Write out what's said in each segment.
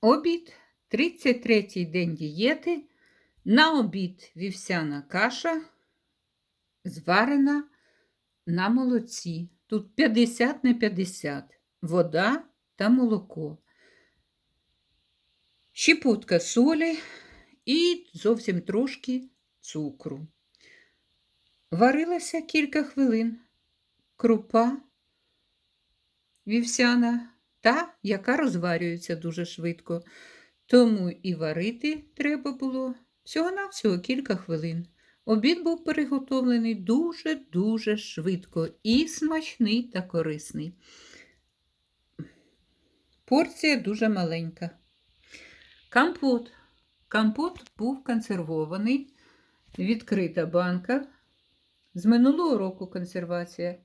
Обід 33-й день дієти. На обід вівсяна каша зварена на молоці. Тут 50 на 50. Вода та молоко. Щепотка солі і зовсім трошки цукру. Варилася кілька хвилин. Крупа вівсяна та, яка розварюється дуже швидко. Тому і варити треба було всього-навсього кілька хвилин. Обід був приготовлений дуже-дуже швидко і смачний та корисний. Порція дуже маленька. Компот. Компот був консервований, відкрита банка. З минулого року консервація.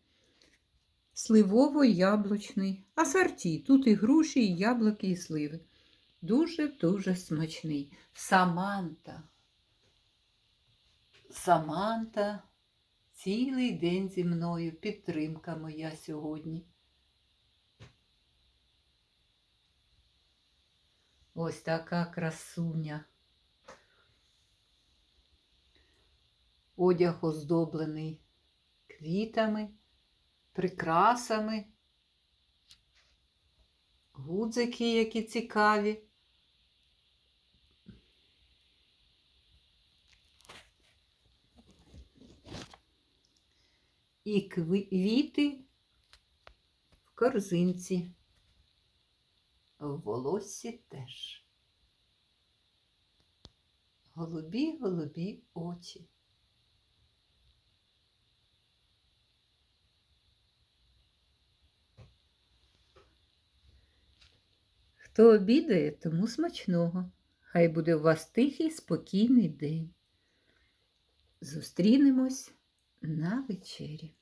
Сливово-яблучний. Асорті. Тут і груші, і яблуки, і сливи. Дуже-дуже смачний. Саманта. Саманта. Цілий день зі мною. Підтримка моя сьогодні. Ось така красуня. Одяг оздоблений квітами, прикрасами, гудзики, які цікаві. І квіти в корзинці. В волоссі теж. Голубі, голубі очі. Хто обідає, тому смачного. Хай буде у вас тихий, спокійний день. Зустрінемось на вечері.